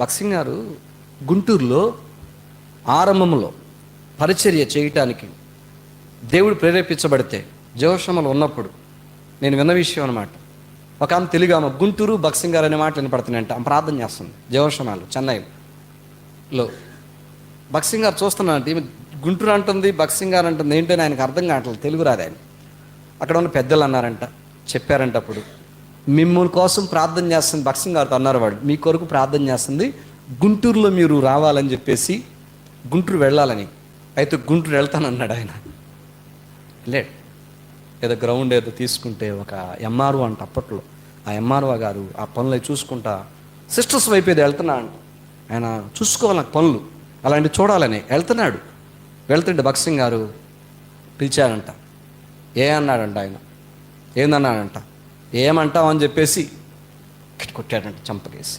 భక్సింగ్ గారు గుంటూరులో ఆరంభంలో పరిచర్య చేయటానికి దేవుడు ప్రేరేపించబడితే జోషములు ఉన్నప్పుడు నేను విన్న విషయం అనమాట ఒక ఆమె తెలుగు ఆమె గుంటూరు బక్సింగ్ గారు అనే మాట వినపడుతున్నాయంట ఆమె ప్రార్థన చేస్తుంది జోషమాలు చెన్నైలో. భక్సింగ్ గారు చూస్తున్నానంటే ఈమె గుంటూరు అంటుంది భక్సింగ్ గారు అంటుంది ఏంటని ఆయనకు అర్థం కావట్లేదు తెలుగు రాదు ఆయన. అక్కడ ఉన్న పెద్దలు అన్నారంట చెప్పారంట అప్పుడు. మిమ్మల్ని కోసం ప్రార్థన చేస్తుంది భక్సింగ్ గారితో అన్నారు వాడు. మీ కొరకు ప్రార్థన చేస్తుంది. గుంటూరులో మీరు రావాలని చెప్పేసి గుంటూరు వెళ్ళాలని. అయితే గుంటూరు వెళ్తానన్నాడు ఆయన. లేట్ ఏదో గ్రౌండ్ ఏదో తీసుకుంటే ఒక ఎంఆర్ఓ అంట అప్పట్లో. ఆ ఎంఆర్ఓ గారు ఆ పనులు చూసుకుంటా సిస్టర్స్ వైపు ఏదో వెళ్తున్నా అంట. ఆయన చూసుకోవాలి నాకు పనులు. అలాంటి చూడాలని వెళ్తున్నాడు. వెళ్తుంటే భక్సింగ్ గారు పిలిచారంట. ఏ అన్నాడంట ఆయన? ఏందన్నాడంట? ఏమంటావు అని చెప్పేసి కొట్టాడంట చంపకేసి.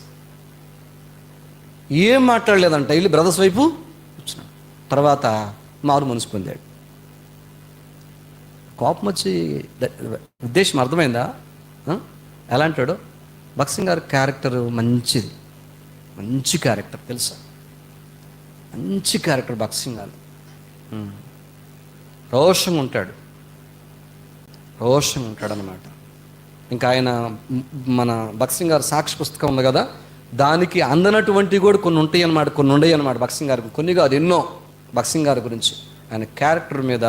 ఏం మాట్లాడలేదంట వెళ్ళి బ్రదర్స్ వైపు వచ్చినాడు తర్వాత మారు మనసు పొందాడు. కోపం వచ్చి ఉద్దేశం అర్థమైందా? ఎలా అంటాడు? బక్సింగ్ గారి క్యారెక్టర్ మంచిది. మంచి క్యారెక్టర్ తెలుసా? మంచి క్యారెక్టర్ బక్సింగ్ గారు. రోషంగా ఉంటాడు రోషంగా ఉంటాడు అనమాట ఇంకా ఆయన మన భక్సింగ్ గారు సాక్షి పుస్తకం ఉంది కదా దానికి అందనటువంటివి కూడా కొన్ని ఉంటాయి అన్నమాట కొన్ని ఉండయి అన్నమాట భక్సింగ్ గారికి కొన్ని కాదు ఎన్నో భక్సింగ్ గారి గురించి. ఆయన క్యారెక్టర్ మీద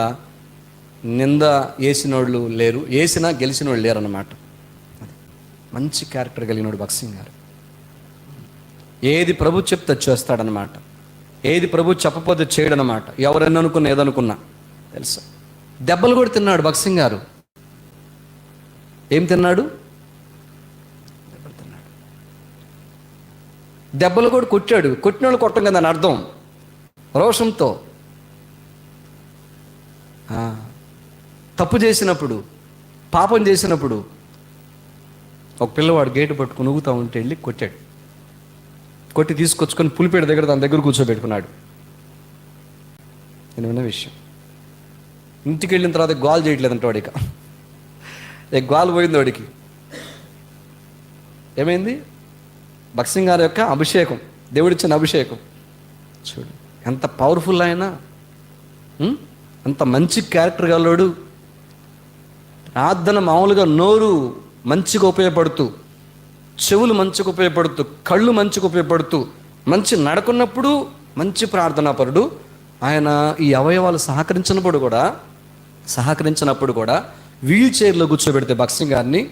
నింద వేసిన వాళ్ళు లేరు వేసినా గెలిచిన వాళ్ళు లేరు అన్నమాట అది. మంచి క్యారెక్టర్ కలిగినోడు భక్సింగ్ గారు. ఏది ప్రభు చెప్తే చేస్తాడనమాట ఏది ప్రభు చెప్పపోతే చేయడనమాట ఎవరన్నా అనుకున్నా ఏదనుకున్నా. తెలుసా? దెబ్బలు కూడా తిన్నాడు భక్సింగ్ గారు. ఏం తిన్నాడు? దెబ్బలు తిన్నాడు దెబ్బలు కూడా కొట్టాడు. కొట్టిన వాళ్ళు కొట్టం కదా అని అర్థం. రోషంతో. ఆ, తప్పు చేసినప్పుడు పాపం చేసినప్పుడు ఒక పిల్లవాడు గేటు పట్టుకుని ఊగుతా ఉంటే వెళ్ళి కొట్టాడు. కొట్టి తీసుకొచ్చుకొని పులిపేట దగ్గర తన దగ్గర కూర్చోబెట్టుకున్నాడు. నేను విన్న విషయం. ఇంటికి వెళ్ళిన తర్వాత గోల్ చేయట్లేదంటే వాడిక ఎగ్వాలు పోయింది వాడికి. ఏమైంది? బక్సింగ్ గారి యొక్క అభిషేకం దేవుడిచ్చిన అభిషేకం. చూడు ఎంత పవర్ఫుల్ ఆయన. అంత ఎంత మంచి క్యారెక్టర్ గలడు ప్రార్థన మామూలుగా నోరు మంచిగా ఉపయోగపడుతూ చెవులు మంచిగా ఉపయోగపడుతూ కళ్ళు మంచిగా ఉపయోగపడుతూ మంచి నడకున్నప్పుడు మంచి ప్రార్థనాపరుడు. ఆయన ఈ అవయవాలు సహకరించినప్పుడు కూడా సహకరించినప్పుడు కూడా వీల్ చైర్లో కూర్చోబెడితే భక్సింగ్ గారిని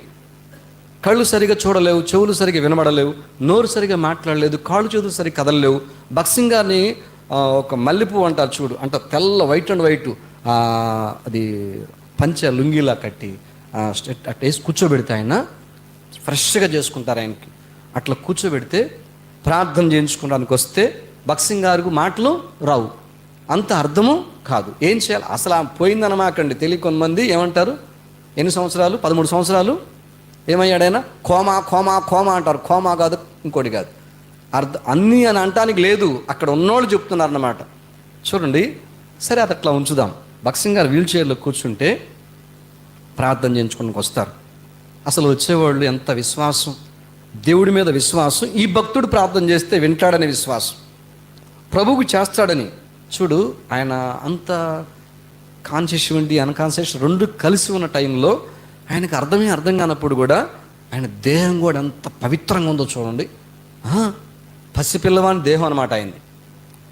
కళ్ళు సరిగా చూడలేవు చెవులు సరిగా వినబడలేవు నోరు సరిగా మాట్లాడలేదు కాళ్ళు చేతులు సరిగా కదలలేవు. భక్సింగ్ గారిని ఒక మల్లెపూ అంటారు చూడు అంటే తెల్ల వైట్ అండ్ వైట్ అది పంచ లుంగిలా కట్టి అట్ట వేసి కూర్చోబెడితే ఆయన ఫ్రెష్గా చేసుకుంటారు ఆయనకి. అట్లా కూర్చోబెడితే ప్రార్థన చేయించుకోవడానికి వస్తే భక్సింగ్ గారికి మాటలు రావు. అంత అర్థము కాదు. ఏం చేయాలి? అసలు పోయిందనమాకండి తెలియ కొంతమంది ఏమంటారు? ఎన్ని సంవత్సరాలు? పదమూడు సంవత్సరాలు? ఏమయ్యాడైనా? కోమా కోమా కోమా అంటారు. కోమా కాదు ఇంకోటి కాదు. అర్థం అన్నీ అని అంటానికి లేదు. అక్కడ ఉన్నోళ్ళు చెప్తున్నారు అన్నమాట చూడండి సరే అది అట్లా ఉంచుదాం. బక్సింగ్ గారు వీల్ చైర్లో కూర్చుంటే ప్రార్థన చేయించుకోడానికి వస్తారు. అసలు వచ్చేవాళ్ళు ఎంత విశ్వాసం? దేవుడి మీద విశ్వాసం. ఈ భక్తుడు ప్రార్థన చేస్తే వింటాడనే విశ్వాసం. ప్రభువుకు చేస్తాడని. చూడు ఆయన అంత కాన్షియస్ ఉండి అన్కాన్షియస్ రెండు కలిసి ఉన్న టైంలో ఆయనకు అర్థమే అర్థం కానప్పుడు కూడా ఆయన దేహం కూడా ఎంత పవిత్రంగా ఉందో చూడండి. పసిపిల్లవాని దేహం అనమాట ఆయనది.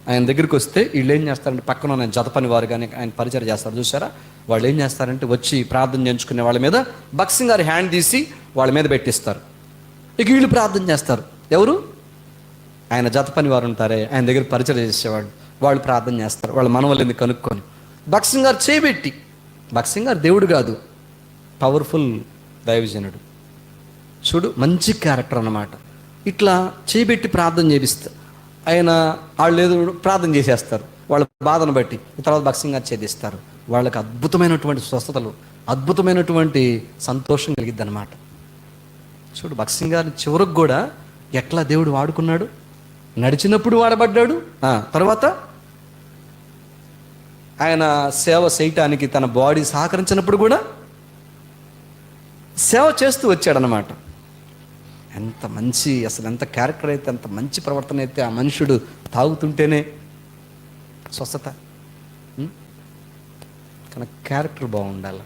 ఆయన దగ్గరికి వస్తే వీళ్ళు ఏం చేస్తారంటే పక్కన ఉన్న జత పని వారు కానీ ఆయన పరిచయం చేస్తారు చూసారా వాళ్ళు ఏం చేస్తారంటే వచ్చి ప్రార్థన చేయించుకునే వాళ్ళ మీద బక్సింగ్ గారి హ్యాండ్ తీసి వాళ్ళ మీద పెట్టిస్తారు. ఇక వీళ్ళు ప్రార్థన చేస్తారు. ఎవరు? ఆయన జత పని వారు ఉంటారే ఆయన దగ్గర పరిచయం చేసేవాడు. వాళ్ళు ప్రార్థన చేస్తారు. వాళ్ళ మనవల్ని కనుక్కొని. బక్సింగ్ గారు చేయబెట్టి బక్సింగ్ గారు దేవుడు కాదు. పవర్ఫుల్ దైవజనుడు. చూడు మంచి క్యారెక్టర్ అన్నమాట. ఇట్లా చేయబెట్టి ప్రార్థన చేపిస్తా. ఆయన వాళ్ళు ఏదో ప్రార్థన చేసేస్తారు. వాళ్ళ బాధను బట్టి. తర్వాత భక్సింగ్ గారు ఛేదిస్తారు వాళ్ళకి అద్భుతమైనటువంటి స్వస్థతలు అద్భుతమైనటువంటి సంతోషం కలిగిద్ది అనమాట చూడు భక్సింగ్ గారిని చివరికి కూడా ఎట్లా దేవుడు వాడుకున్నాడు? నడిచినప్పుడు వాడబడ్డాడు. తర్వాత ఆయన సేవ చేయటానికి తన బాడీ సహకరించినప్పుడు కూడా సేవ చేస్తూ వచ్చాడనమాట ఎంత మంచి అసలు ఎంత క్యారెక్టర్ అయితే ఎంత మంచి ప్రవర్తన అయితే ఆ మనుషుడు తాగుతుంటేనే స్వస్థత. కానీ క్యారెక్టర్ బాగుండాలి.